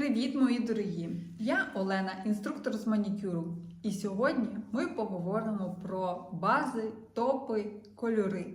Привіт, мої дорогі! Я Олена, інструктор з манікюру. І сьогодні ми поговоримо про бази, топи, кольори,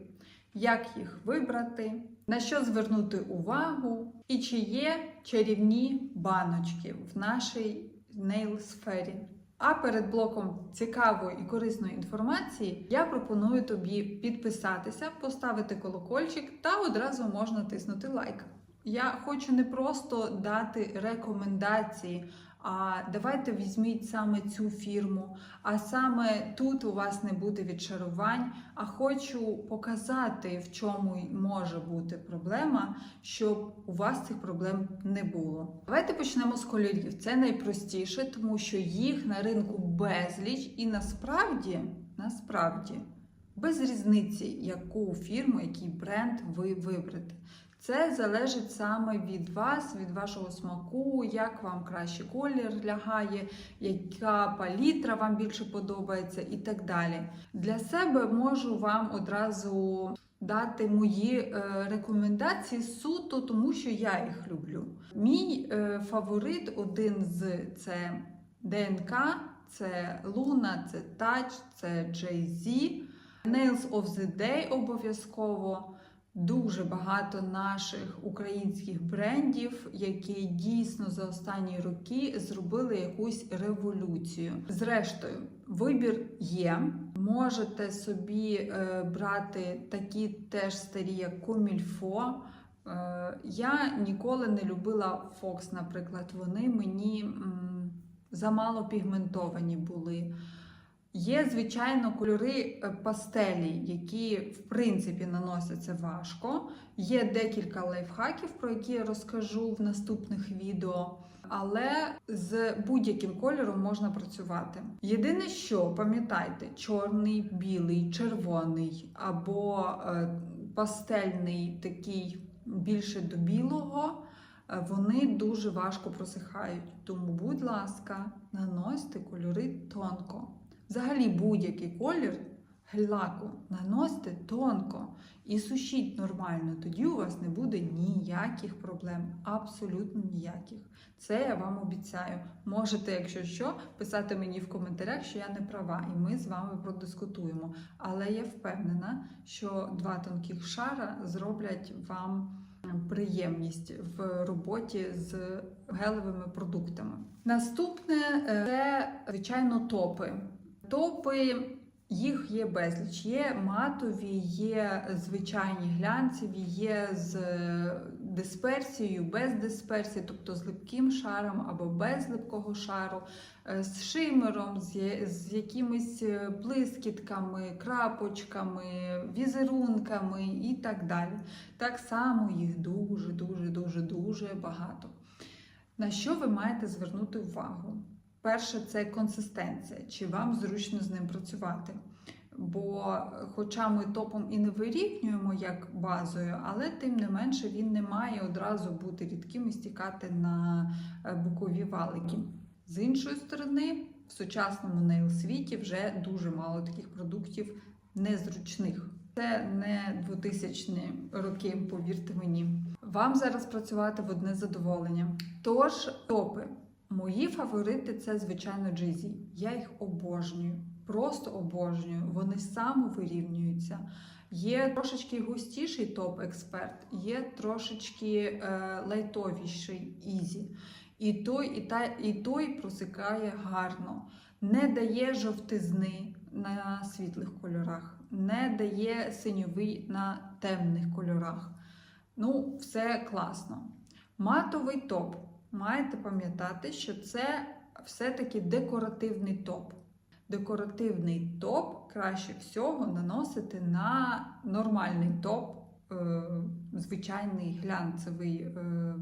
як їх вибрати, на що звернути увагу і чи є чарівні баночки в нашій нейл-сфері. А перед блоком цікавої і корисної інформації я пропоную тобі підписатися, поставити колокольчик та одразу можна тиснути лайк. Я хочу не просто дати рекомендації, а давайте візьміть саме цю фірму, а саме тут у вас не буде відчарувань. А хочу показати, в чому може бути проблема, щоб у вас цих проблем не було. Давайте почнемо з кольорів. Це найпростіше, тому що їх на ринку безліч, і насправді, насправді, без різниці, яку фірму, який бренд ви виберете. Це залежить саме від вас, від вашого смаку, як вам краще колір лягає, яка палітра вам більше подобається і так далі. Для себе можу вам одразу дати мої е, рекомендації суто, тому що я їх люблю. Мій е, фаворит один з це ДНК, це Луна, це Touch, це Jay-Z, Nails of the Day обов'язково. Дуже багато наших українських брендів, які дійсно за останні роки зробили якусь революцію. Зрештою, вибір є. Можете собі е, брати такі теж старі, як Комільфо. Е, я ніколи не любила Фокс, наприклад. Вони мені замало пігментовані були. Є, звичайно, кольори е, пастелі, які в принципі наносяться важко. Є декілька лайфхаків, про які я розкажу в наступних відео. Але з будь-яким кольором можна працювати. Єдине, що пам'ятайте, чорний, білий, червоний або е, пастельний, такий більше до білого, е, вони дуже важко просихають. Тому, будь ласка, наносьте кольори тонко. Взагалі будь-який колір гель-лаку наносьте тонко і сушіть нормально. Тоді у вас не буде ніяких проблем, абсолютно ніяких. Це я вам обіцяю. Можете, якщо що, писати мені в коментарях, що я не права, і ми з вами продискутуємо. Але я впевнена, що два тонких шара зроблять вам приємність в роботі з гелевими продуктами. Наступне е, це, звичайно, топи. Топи, їх є безліч. Є матові, є звичайні глянцеві, є з дисперсією, без дисперсії, тобто з липким шаром або без липкого шару, з шимером, з, якимись блискітками, крапочками, візерунками і так далі. Так само їх дуже, дуже, дуже, дуже багато. На що ви маєте звернути увагу? Перше, це консистенція, чи вам зручно з ним працювати. Бо, хоча ми топом і не вирівнюємо як базою, але тим не менше він не має одразу бути рідким і стікати на бокові валики. З іншої сторони, в сучасному нейл-світі вже дуже мало таких продуктів незручних. Це не 2000-ні роки, повірте мені. Вам зараз працювати в одне задоволення. Тож, топи. Мої фаворити це, звичайно, Jay-Z. Я їх обожнюю, просто обожнюю. Вони самовирівнюються. Є трошечки густіший топ-експерт, є трошечки е, лайтовіший ізі. І той, і, та, і той просикає гарно, не дає жовтизни на світлих кольорах, не дає синьовий на темних кольорах. Ну, все класно. Матовий топ маєте пам'ятати, що це все-таки декоративний топ. Декоративний топ краще всього наносити на нормальний топ, е, звичайний глянцевий, е,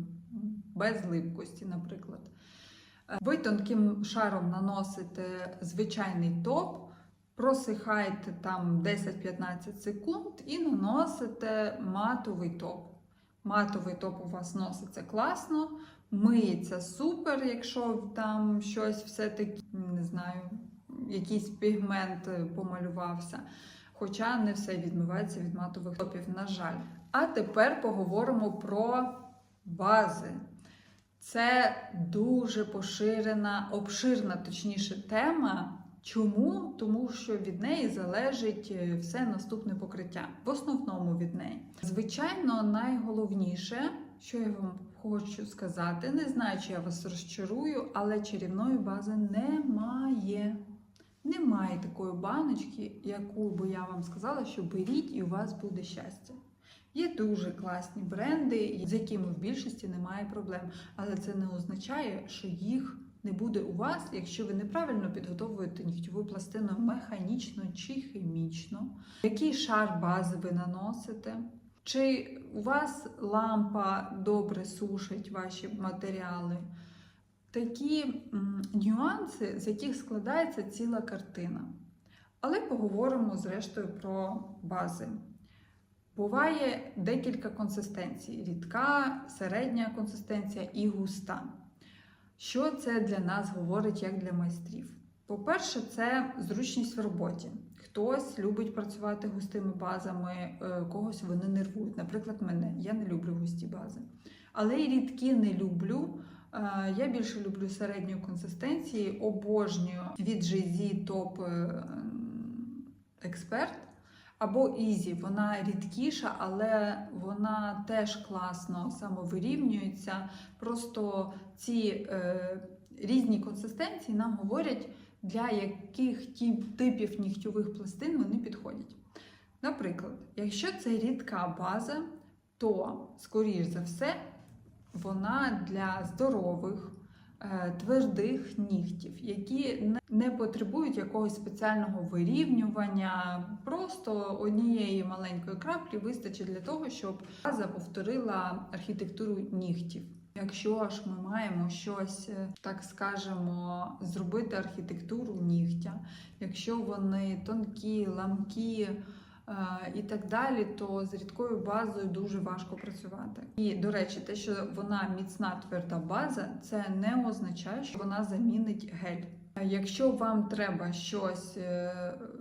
без липкості, наприклад. Ви тонким шаром наносите звичайний топ, просихаєте там 10-15 секунд і наносите матовий топ. Матовий топ у вас носиться класно, миється супер, якщо там щось все-таки, не знаю, якийсь пігмент помалювався. Хоча не все відмивається від матових топів, на жаль. А тепер поговоримо про бази. Це дуже поширена, обширна, точніше, тема. Чому? Тому що від неї залежить е, все наступне покриття. В основному від неї. Звичайно, найголовніше, що я вам хочу сказати, не знаю, чи я вас розчарую, але чарівної бази немає. Немає такої баночки, яку би я вам сказала, що беріть і у вас буде щастя. Є дуже класні бренди, з якими в більшості немає проблем, але це не означає, що їх не буде у вас, якщо ви неправильно підготовуєте нігтєву пластину механічно чи хімічно. Який шар бази ви наносите? Чи у вас лампа добре сушить ваші матеріали? Такі нюанси, з яких складається ціла картина. Але поговоримо зрештою про бази. Буває декілька консистенцій: рідка, середня консистенція і густа. Що це для нас говорить як для майстрів? По-перше, це зручність в роботі. Хтось любить працювати густими базами, е, когось вони нервують. Наприклад, мене. Я не люблю густі бази. Але і рідкі не люблю. Е, Я більше люблю середньої консистенції, обожнюю від GZ Top е, Expert або Easy. Вона рідкіша, але вона теж класно самовирівнюється. Просто ці е, різні консистенції нам говорять, для яких типів нігтьових пластин вони підходять. Наприклад, якщо це рідка база, то, скоріш за все, вона для здорових, твердих нігтів, які не- потребують якогось спеціального вирівнювання. Просто однієї маленької краплі вистачить для того, щоб база повторила архітектуру нігтів. Якщо ж ми маємо щось, е, так скажемо, зробити архітектуру нігтя, якщо вони тонкі, ламкі, е, і так далі, то з рідкою базою дуже важко працювати. І до речі, те, що вона міцна тверда база, це не означає, що вона замінить гель. Якщо вам треба щось е,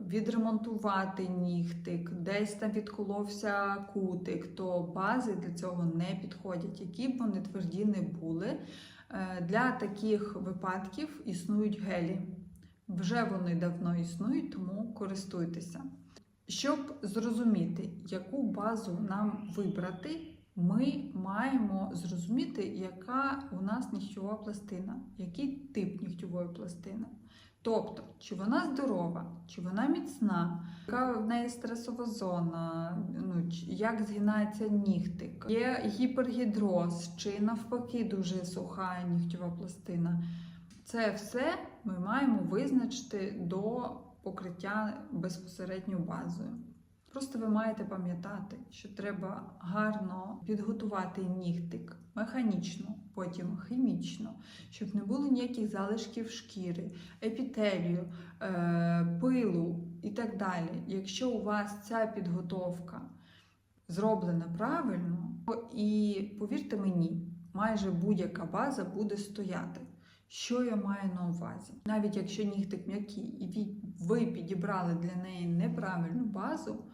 відремонтувати нігтик, десь там відколовся кутик, то бази для цього не підходять, які б вони тверді не були. Е, Для таких випадків існують гелі. Вже вони давно існують, тому користуйтеся. Щоб зрозуміти, яку базу нам вибрати, ми маємо зрозуміти, яка у нас нігтєва пластина, який тип нігтєвої пластини. Тобто, чи вона здорова, чи вона міцна, яка в неї стресова зона, ну, як згинається нігтик, є гіпергідроз, чи навпаки дуже суха нігтєва пластина. Це все ми маємо визначити до покриття безпосередньо базою. Просто ви маєте пам'ятати, що треба гарно підготувати нігтик механічно, потім хімічно, щоб не було ніяких залишків шкіри, епітелію, е, пилу і так далі. Якщо у вас ця підготовка зроблена правильно, і повірте мені, майже будь-яка база буде стояти. Що я маю на увазі? Навіть якщо нігтик м'який і ви- підібрали для неї неправильну базу,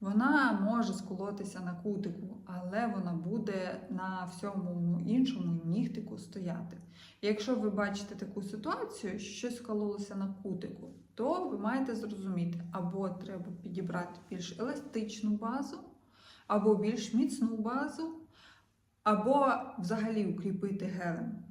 вона може сколотися на кутику, але вона буде на всьому іншому нігтику стояти. Якщо ви бачите таку ситуацію, що щось скололося на кутику, то ви маєте зрозуміти, або треба підібрати більш еластичну базу, або більш міцну базу, або взагалі укріпити гелем.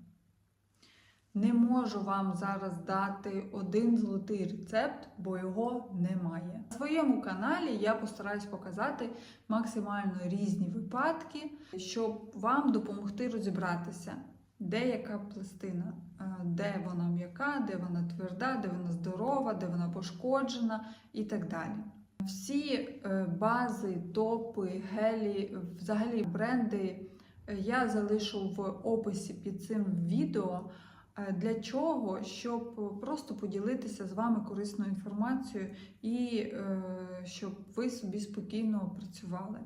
Не можу вам зараз дати один золотий рецепт, бо його немає. На своєму каналі я постараюсь показати максимально різні випадки, щоб вам допомогти розібратися, де яка пластина, е, де вона м'яка, де вона тверда, де вона здорова, де вона пошкоджена і так далі. Всі е, бази, топи, гелі, взагалі бренди е, я залишу в описі під цим відео. Е, Для чого? Щоб просто поділитися з вами корисною інформацією і е, щоб ви собі спокійно працювали.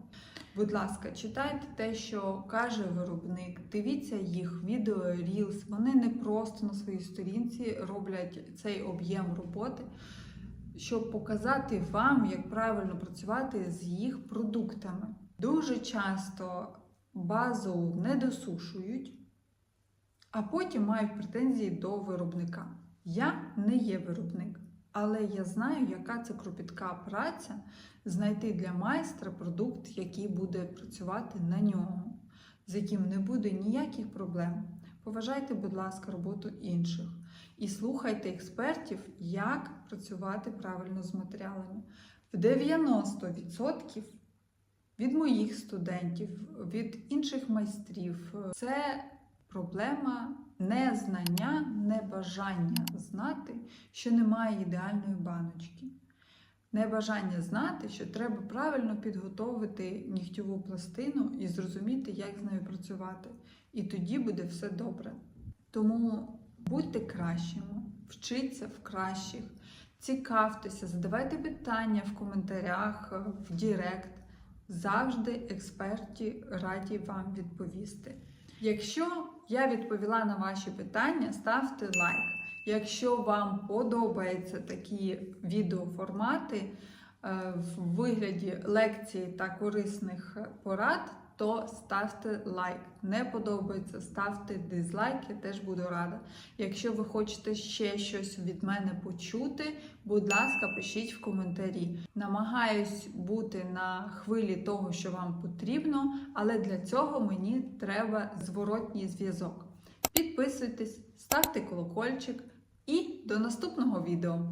Будь ласка, читайте те, що каже виробник, дивіться їх відео, Reels. Вони не просто на своїй сторінці роблять цей об'єм роботи, щоб показати вам, як правильно працювати з їх продуктами. Дуже часто базу не досушують. А потім мають претензії до виробника. Я не є виробник, але я знаю, яка це кропітка праця знайти для майстра продукт, який буде працювати на нього, з яким не буде ніяких проблем. Поважайте, будь ласка, роботу інших і слухайте експертів, як працювати правильно з матеріалами. В 90% від моїх студентів, від інших майстрів це проблема незнання, небажання знати, що немає ідеальної баночки. Небажання знати, що треба правильно підготовити нігтєву пластину і зрозуміти, як з нею працювати. І тоді буде все добре. Тому будьте кращими, вчіться в кращих, цікавтеся, задавайте питання в коментарях, в Дірект. Завжди експерті раді вам відповісти. Якщо я відповіла на ваші питання, ставте лайк. Якщо вам подобаються такі відеоформати е, в вигляді лекцій та корисних порад, то ставте лайк. Не подобається, ставте дизлайк, я теж буду рада. Якщо ви хочете ще щось від мене почути, будь ласка, пишіть в коментарі. Намагаюсь бути на хвилі того, що вам потрібно, але для цього мені треба зворотній зв'язок. Підписуйтесь, ставте колокольчик і до наступного відео!